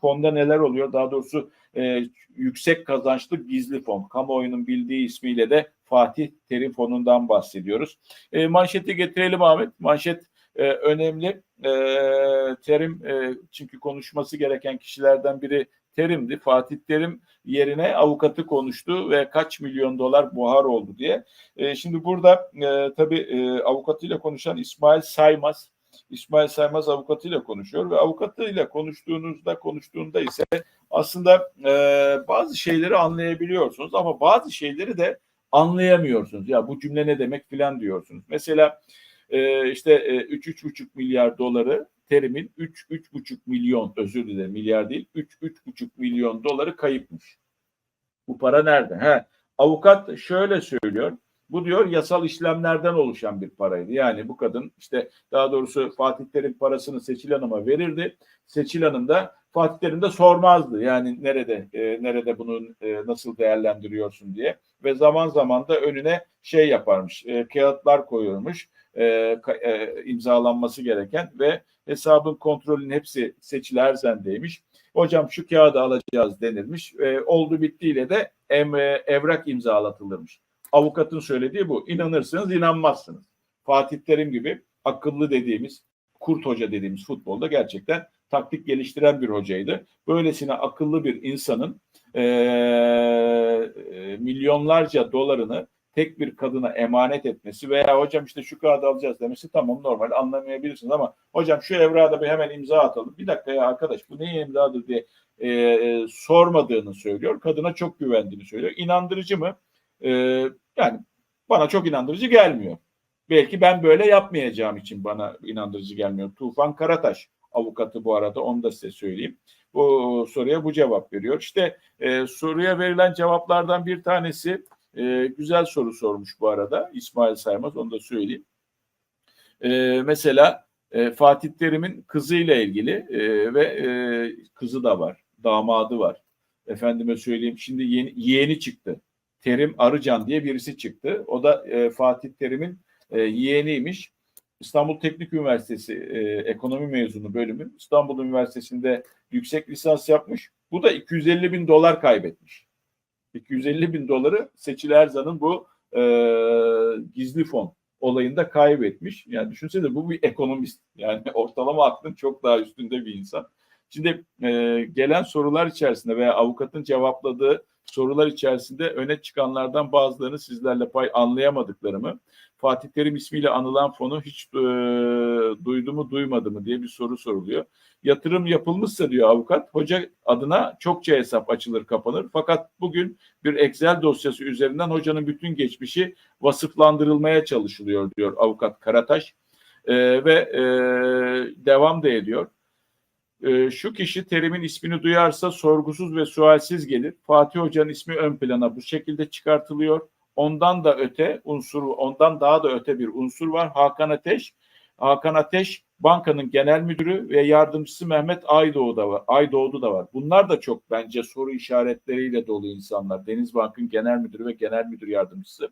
Fonda neler oluyor? Daha doğrusu e, yüksek kazançlı gizli fon. Kamuoyunun bildiği ismiyle de Fatih Terim Fonu'ndan bahsediyoruz. E, manşeti getirelim Ahmet. Manşet e, önemli. E, Terim e, çünkü konuşması gereken kişilerden biri Terim'di. Fatih Terim yerine avukatı konuştu ve kaç milyon dolar buhar oldu diye. E, şimdi burada e, tabii e, avukatıyla konuşan İsmail Saymaz İsmail Saymaz avukatıyla konuşuyor ve avukatıyla konuştuğunuzda konuştuğunda ise aslında e, bazı şeyleri anlayabiliyorsunuz ama bazı şeyleri de anlayamıyorsunuz. Ya bu cümle ne demek filan diyorsunuz. Mesela e, işte e, 3-3,5 milyar doları terimin 3-3,5 milyon özür dilerim milyar değil 3-3,5 milyon doları kayıpmış. Bu para nerede? He, avukat şöyle söylüyor. Bu diyor yasal işlemlerden oluşan bir paraydı. Yani bu kadın işte daha doğrusu Fatih Terim parasını Seçil Hanım'a verirdi. Seçil Hanım da Fatih Terim de sormazdı. Yani nerede e, nerede bunu e, nasıl değerlendiriyorsun diye. Ve zaman zaman da önüne şey yaparmış. E, kağıtlar koyuyormuş. E, e, imzalanması gereken ve hesabın kontrolünün hepsi Seçil Erzen'deymiş. Hocam şu kağıdı alacağız denilmiş. E, oldu bittiyle de em, e, evrak imzalatılırmış. Avukatın söylediği bu. İnanırsınız, inanmazsınız. Fatih Terim gibi akıllı dediğimiz, kurt hoca dediğimiz futbolda gerçekten taktik geliştiren bir hocaydı. Böylesine akıllı bir insanın e, milyonlarca dolarını tek bir kadına emanet etmesi veya hocam işte şu kağıdı alacağız demesi tamam normal anlamayabilirsiniz ama hocam şu evrağı da bir hemen imza atalım. Bir dakika ya arkadaş bu neyin imzadır diye e, e, sormadığını söylüyor. Kadına çok güvendiğini söylüyor. İnandırıcı mı? E, yani bana çok inandırıcı gelmiyor. Belki ben böyle yapmayacağım için bana inandırıcı gelmiyor. Tufan Karataş avukatı bu arada onu da size söyleyeyim. Bu soruya bu cevap veriyor. İşte e, soruya verilen cevaplardan bir tanesi e, güzel soru sormuş bu arada İsmail Saymaz onu da söyleyeyim. E, mesela e, Fatih Terim'in kızıyla ilgili e, ve e, kızı da var, damadı var. Efendime söyleyeyim şimdi yeni, yeğeni çıktı. Terim Arıcan diye birisi çıktı. O da e, Fatih Terim'in e, yeğeniymiş. İstanbul Teknik Üniversitesi e, ekonomi mezunu bölümü. İstanbul Üniversitesi'nde yüksek lisans yapmış. Bu da 250 bin dolar kaybetmiş. 250 bin doları Seçil Erzan'ın bu e, gizli fon olayında kaybetmiş. Yani düşünsene bu bir ekonomist. Yani ortalama aklın çok daha üstünde bir insan. Şimdi e, gelen sorular içerisinde veya avukatın cevapladığı sorular içerisinde öne çıkanlardan bazılarını sizlerle pay anlayamadıklarımı Fatih Terim ismiyle anılan fonu hiç e, duydu mu duymadı mı diye bir soru soruluyor. Yatırım yapılmışsa diyor avukat hoca adına çokça hesap açılır kapanır fakat bugün bir Excel dosyası üzerinden hocanın bütün geçmişi vasıflandırılmaya çalışılıyor diyor avukat Karataş e, ve e, devam da ediyor. E, şu kişi terimin ismini duyarsa sorgusuz ve sualsiz gelir. Fatih Hoca'nın ismi ön plana bu şekilde çıkartılıyor. Ondan da öte unsur, ondan daha da öte bir unsur var. Hakan Ateş. Hakan Ateş bankanın genel müdürü ve yardımcısı Mehmet Aydoğdu da var. Aydoğdu da var. Bunlar da çok bence soru işaretleriyle dolu insanlar. Denizbank'ın genel müdürü ve genel müdür yardımcısı.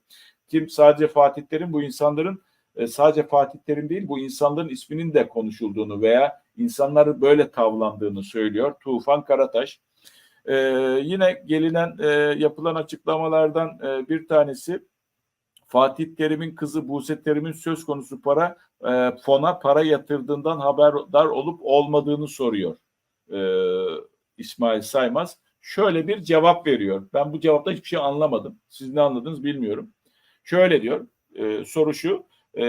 Kim sadece Fatih Terim bu insanların e, sadece Fatih Terim değil bu insanların isminin de konuşulduğunu veya insanları böyle tavlandığını söylüyor. Tufan Karataş. Ee, yine gelinen e, yapılan açıklamalardan e, bir tanesi Fatih Terim'in kızı Buse Terim'in söz konusu para e, fona para yatırdığından haberdar olup olmadığını soruyor e, İsmail Saymaz. Şöyle bir cevap veriyor. Ben bu cevapta hiçbir şey anlamadım. Siz ne anladınız bilmiyorum. Şöyle diyor. E, soru şu. E,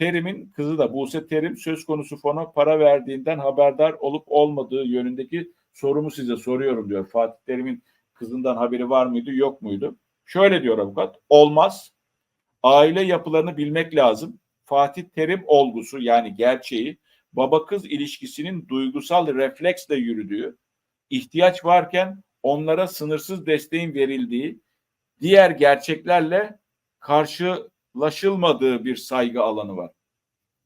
Terim'in kızı da Buse Terim söz konusu fona para verdiğinden haberdar olup olmadığı yönündeki sorumu size soruyorum diyor. Fatih Terim'in kızından haberi var mıydı yok muydu? Şöyle diyor avukat. Olmaz. Aile yapılarını bilmek lazım. Fatih Terim olgusu yani gerçeği baba kız ilişkisinin duygusal refleksle yürüdüğü, ihtiyaç varken onlara sınırsız desteğin verildiği, diğer gerçeklerle karşılaşılmadığı bir saygı alanı var.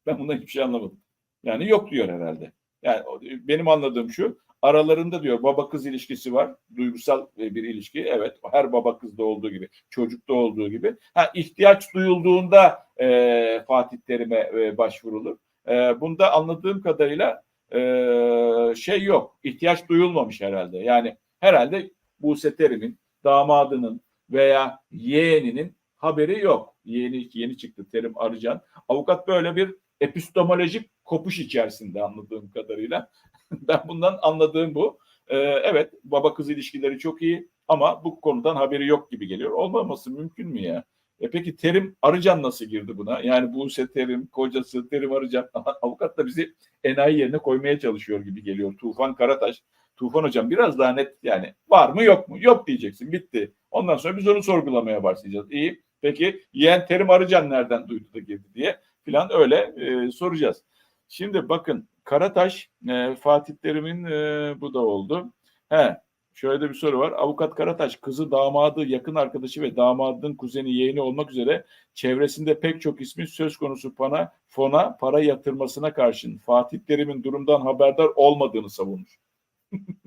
Ben bundan hiçbir şey anlamadım. Yani yok diyor herhalde. Yani benim anladığım şu, aralarında diyor baba kız ilişkisi var. Duygusal bir ilişki. Evet her baba kızda olduğu gibi, çocukta olduğu gibi. Ha ihtiyaç duyulduğunda e, Fatih Terim'e e, başvurulur. E, bunda anladığım kadarıyla e, şey yok. ihtiyaç duyulmamış herhalde. Yani herhalde Buse Terim'in damadının veya yeğeninin haberi yok. Yeni yeni çıktı Terim Arıcan. Avukat böyle bir epistemolojik kopuş içerisinde anladığım kadarıyla. ben bundan anladığım bu. Ee, evet baba kız ilişkileri çok iyi ama bu konudan haberi yok gibi geliyor. Olmaması mümkün mü ya? E peki Terim Arıcan nasıl girdi buna? Yani Buse Terim, kocası Terim Arıcan avukat da bizi enayi yerine koymaya çalışıyor gibi geliyor. Tufan Karataş. Tufan hocam biraz daha net yani var mı yok mu? Yok diyeceksin bitti. Ondan sonra biz onu sorgulamaya başlayacağız. İyi peki yeğen Terim Arıcan nereden duydu da girdi diye filan öyle e, soracağız. Şimdi bakın Karataş e, Fatih Terim'in e, bu da oldu. He şöyle de bir soru var. Avukat Karataş kızı damadı yakın arkadaşı ve damadın kuzeni yeğeni olmak üzere çevresinde pek çok ismin söz konusu pana, fona para yatırmasına karşın Fatih Terim'in durumdan haberdar olmadığını savunmuş.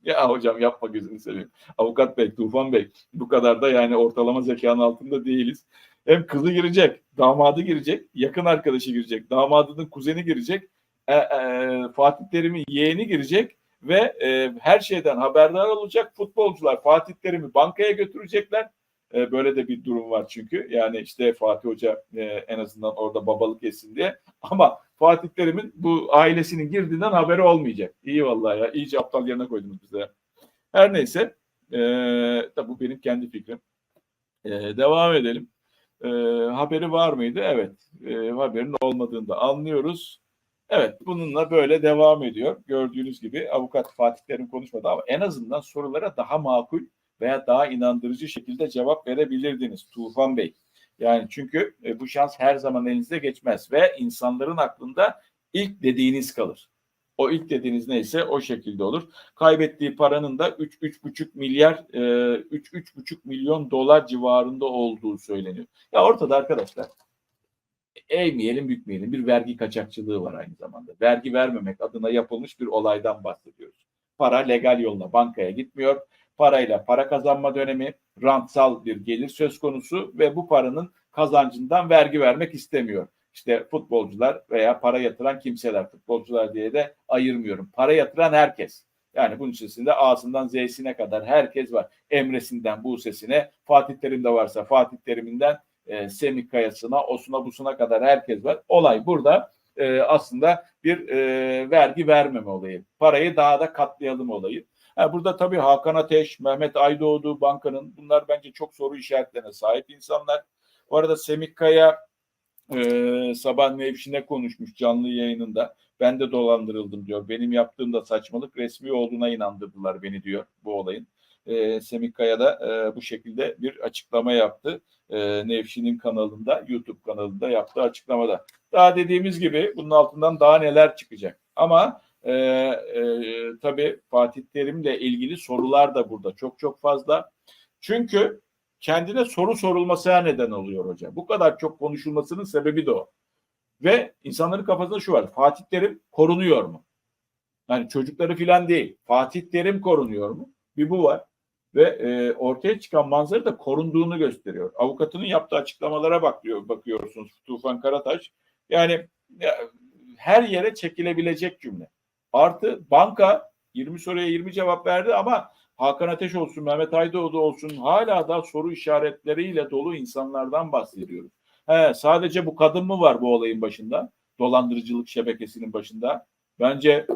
ya hocam yapma gözünü seveyim. Avukat Bey, Tufan Bey bu kadar da yani ortalama zekanın altında değiliz. Hem kızı girecek, damadı girecek, yakın arkadaşı girecek, damadının kuzeni girecek, e, e, Fatih Terim'in yeğeni girecek ve e, her şeyden haberdar olacak futbolcular Fatih Terim'i bankaya götürecekler. E, böyle de bir durum var çünkü. Yani işte Fatih Hoca e, en azından orada babalık etsin diye. Ama Fatih Terim'in bu ailesinin girdiğinden haberi olmayacak. İyi vallahi ya. İyice aptal yerine koydunuz bize. Her neyse. E, tabi bu benim kendi fikrim. E, devam edelim. E, haberi var mıydı? Evet. E, haberin olmadığını da anlıyoruz. Evet bununla böyle devam ediyor. Gördüğünüz gibi avukat Fatih Terim konuşmadı ama en azından sorulara daha makul veya daha inandırıcı şekilde cevap verebilirdiniz Tufan Bey. Yani çünkü e, bu şans her zaman elinize geçmez ve insanların aklında ilk dediğiniz kalır. O ilk dediğiniz neyse o şekilde olur. Kaybettiği paranın da 3-3,5 milyar, 3-3,5 milyon dolar civarında olduğu söyleniyor. Ya ortada arkadaşlar eğmeyelim bükmeyelim bir vergi kaçakçılığı var aynı zamanda. Vergi vermemek adına yapılmış bir olaydan bahsediyoruz. Para legal yolla bankaya gitmiyor. Parayla para kazanma dönemi, rantsal bir gelir söz konusu ve bu paranın kazancından vergi vermek istemiyor. İşte futbolcular veya para yatıran kimseler, futbolcular diye de ayırmıyorum. Para yatıran herkes. Yani bunun içerisinde A'sından Z'sine kadar herkes var. Emre'sinden Buse'sine, Fatih Terim de varsa Fatih Terim'inden e, Semih Kayası'na, Osuna Busuna kadar herkes var. Olay burada e, aslında bir e, vergi vermeme olayı. Parayı daha da katlayalım olayı. Ha, burada tabii Hakan Ateş, Mehmet Aydoğdu bankanın bunlar bence çok soru işaretlerine sahip insanlar. Bu arada Semih Kaya e, sabah Nevşin'e konuşmuş canlı yayınında. Ben de dolandırıldım diyor. Benim yaptığım da saçmalık resmi olduğuna inandırdılar beni diyor bu olayın. E, Semih Kaya da e, bu şekilde bir açıklama yaptı. E, Nevşin'in kanalında, YouTube kanalında yaptığı açıklamada. Daha dediğimiz gibi bunun altından daha neler çıkacak. Ama e, e, tabii Fatih Terim'le ilgili sorular da burada çok çok fazla. Çünkü kendine soru sorulmasına neden oluyor hocam. Bu kadar çok konuşulmasının sebebi de o. Ve insanların kafasında şu var. Fatih Terim korunuyor mu? Yani çocukları filan değil. Fatih Terim korunuyor mu? Bir bu var. Ve e, ortaya çıkan manzara da korunduğunu gösteriyor. Avukatının yaptığı açıklamalara bakıyor, bakıyorsunuz Tufan Karataş. Yani ya, her yere çekilebilecek cümle. Artı banka 20 soruya 20 cevap verdi ama Hakan Ateş olsun, Mehmet Aydoğdu olsun hala da soru işaretleriyle dolu insanlardan bahsediyoruz. He, sadece bu kadın mı var bu olayın başında? Dolandırıcılık şebekesinin başında. Bence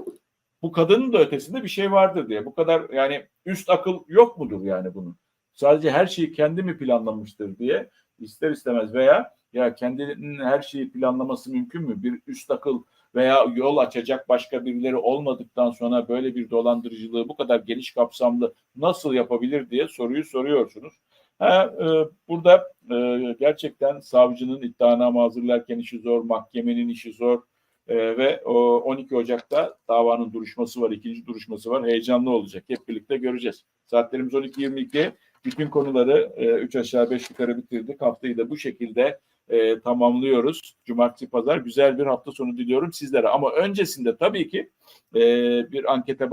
bu kadının da ötesinde bir şey vardır diye. Bu kadar yani üst akıl yok mudur yani bunun? Sadece her şeyi kendi mi planlamıştır diye ister istemez veya ya kendinin her şeyi planlaması mümkün mü? Bir üst akıl veya yol açacak başka birileri olmadıktan sonra böyle bir dolandırıcılığı bu kadar geniş kapsamlı nasıl yapabilir diye soruyu soruyorsunuz. Ha, e, burada e, gerçekten savcının iddianame hazırlarken işi zor, mahkemenin işi zor e, ve o 12 Ocak'ta davanın duruşması var, ikinci duruşması var. Heyecanlı olacak. Hep birlikte göreceğiz. Saatlerimiz 12.22. Bütün konuları 3 aşağı 5 yukarı bitirdik. Haftayı da bu şekilde e, tamamlıyoruz. Cumartesi, pazar güzel bir hafta sonu diliyorum sizlere. Ama öncesinde tabii ki e, bir ankete bak